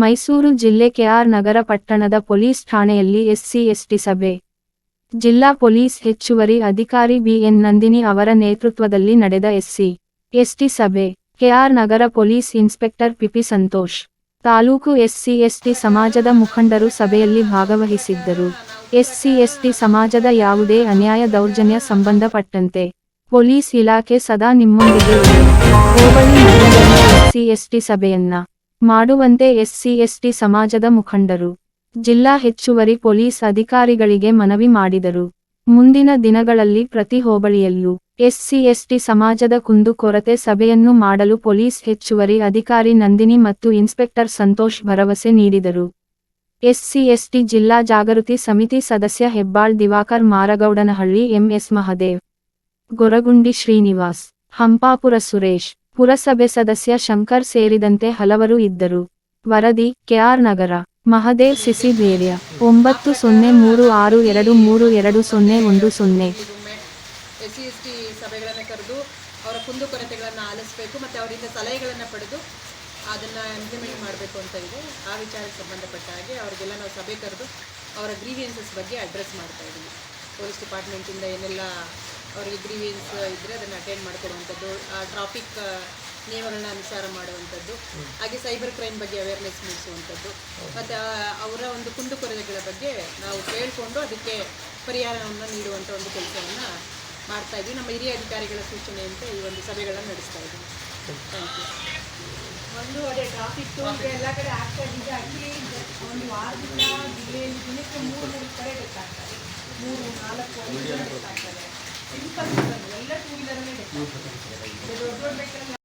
ಮೈಸೂರು ಜಿಲ್ಲೆ ಕೆಆರ್ ನಗರ ಪಟ್ಟಣದ ಪೊಲೀಸ್ ಠಾಣೆಯಲ್ಲಿ ಎಸ್ಸಿ ಎಸ್ಟಿ ಸಭೆ. ಜಿಲ್ಲಾ ಪೊಲೀಸ್ ಹೆಚ್ಚುವರಿ ಅಧಿಕಾರಿ ಬಿಎನ್ ನಂದಿನಿ ಅವರ ನೇತೃತ್ವದಲ್ಲಿ ನಡೆದ ಎಸ್ಸಿ ಎಸ್ಟಿ ಸಭೆ. KR Nagar police inspector PP Santosh, taluk SC ST ಸಮಾಜದ ಮುಖಂಡರು ಸಭೆಯಲ್ಲಿ ಭಾಗವಹಿಸಿದ್ದರು. ಎಸ್ಸಿ ಎಸ್ಟಿ ಸಮಾಜದ ಯಾವುದೇ ಅನ್ಯಾಯ ದೌರ್ಜನ್ಯ ಸಂಬಂಧಪಟ್ಟಂತೆ ಪೊಲೀಸ್ ಇಲಾಖೆ ಸದಾ ನಿಮ್ಮೊಂದಿಗೆ. ಹೋಬಳಿ ಎಸ್ಸಿ ಎಸ್ಟಿ ಸಭೆಯನ್ನ ಮಾಡುವಂತೆ ಎಸ್ಸಿ ಎಸ್ಟಿ ಸಮಾಜದ ಮುಖಂಡರು, ಜಿಲ್ಲಾ ಹೆಚ್ಚುವರಿ ಪೊಲೀಸ್ ಅಧಿಕಾರಿಗಳಿಗೆ ಮನವಿ ಮಾಡಿದರು. ಮುಂದಿನ ದಿನಗಳಲ್ಲಿ ಪ್ರತಿ ಹೋಬಳಿಯಲ್ಲೂ ಎಸ್ಸಿ ಎಸ್ಟಿ ಸಮಾಜದ ಕುಂದುಕೊರತೆ ಸಭೆಯನ್ನು ಮಾಡಲು ಪೊಲೀಸ್ ಹೆಚ್ಚುವರಿ ಅಧಿಕಾರಿ ನಂದಿನಿ ಮತ್ತು ಇನ್ಸ್ಪೆಕ್ಟರ್ ಸಂತೋಷ್ ಭರವಸೆ ನೀಡಿದರು. ಎಸ್ಸಿ ಎಸ್ಟಿ ಜಿಲ್ಲಾ ಜಾಗೃತಿ ಸಮಿತಿ ಸದಸ್ಯ ಹೆಬ್ಬಾಳ್ ದಿವಾಕರ್ ಮಾರಗೌಡನಹಳ್ಳಿ ಎಂಎಸ್ ಮಹದೇವ್, ಗೊರಗುಂಡಿ ಶ್ರೀನಿವಾಸ್, ಹಂಪಾಪುರ ಸುರೇಶ್ ಪುರಸಭೆ ಸದಸ್ಯ ಶಂಕರ್ ಸೇರಿದಂತೆ ಹಲವರು ಇದ್ದರು. ವರದಿ, ಕೆಆರ್ ನಗರ, ಮಹದೇವ್ ಸಿಸಿ ಬೇರ್ಯ ಒಂಬತ್ತು ಸೊನ್ನೆ ಮೂರು ಆರು ಎರಡು ಮೂರು ಎರಡು ಸೊನ್ನೆ ಒಂದು ಸೊನ್ನೆ. ಎಸ್ ಸಿ ಎಸ್ ಟಿ ಸಭೆಗಳನ್ನು ಕರೆದು ಅವರ ಕುಂದುಕೊರತೆಗಳನ್ನು ಆಲಿಸಬೇಕು ಮತ್ತು ಅವರಿಂದ ಸಲಹೆಗಳನ್ನು ಪಡೆದು ಅದನ್ನು ಇಂಪ್ಲಿಮೆಂಟ್ ಮಾಡಬೇಕು ಅಂತ ಇದೆ. ಆ ವಿಚಾರಕ್ಕೆ ಸಂಬಂಧಪಟ್ಟ ಹಾಗೆ ಅವರಿಗೆಲ್ಲ ನಾವು ಸಭೆ ಕರೆದು ಅವರ ಗ್ರೀವಿಯನ್ಸಸ್ ಬಗ್ಗೆ ಅಡ್ರೆಸ್ ಮಾಡ್ತಾ ಇದ್ದೀವಿ. ಪೊಲೀಸ್ ಡಿಪಾರ್ಟ್ಮೆಂಟಿಂದ ಏನೆಲ್ಲ ಅವರಿಗೆ ಗ್ರೀವಿಯನ್ಸ್ ಇದ್ದರೆ ಅದನ್ನು ಅಟೆಂಡ್ ಮಾಡ್ಕೊಡುವಂಥದ್ದು ಆ ಟ್ರಾಫಿಕ್ ನಿಯಮಗಳನ್ನ ಅನುಸಾರ ಮಾಡುವಂಥದ್ದು ಹಾಗೆ ಸೈಬರ್ ಕ್ರೈಮ್ ಬಗ್ಗೆ ಅವೇರ್ನೆಸ್ ಮೂಡಿಸುವಂಥದ್ದು. ಮತ್ತು ಅವರ ಒಂದು ಕುಂದುಕೊರತೆಗಳ ಬಗ್ಗೆ ನಾವು ಕೇಳಿಕೊಂಡು ಅದಕ್ಕೆ ಪರಿಹಾರವನ್ನು ನೀಡುವಂಥ ಒಂದು ಕೆಲಸವನ್ನು ಮಾಡ್ತಾ ಇದ್ವಿ. ನಮ್ಮ ಹಿರಿಯ ಅಧಿಕಾರಿಗಳ ಸೂಚನೆಯಂತೆ ಈ ಒಂದು ಸಭೆಗಳನ್ನು ನಡೆಸ್ತಾ ಇದ್ದೀವಿ ಥ್ಯಾಂಕ್ ಯು ಒಂದು ಅದೇ ಟ್ರಾಫಿಕ್ ಎಲ್ಲ ಕಡೆ ಆಗ್ತಾ ಇದೆ. ಅಲ್ಲಿ ಒಂದು ವಾರದಿಂದ ಜಿಲ್ಲೆಯಲ್ಲಿ ದಿನಕ್ಕೆ ಮೂರು ಮೂರು ಕಡೆ ಗೊತ್ತಾಗ್ತದೆ ಮೂರು ನಾಲ್ಕು ಐದು ಡೆತ್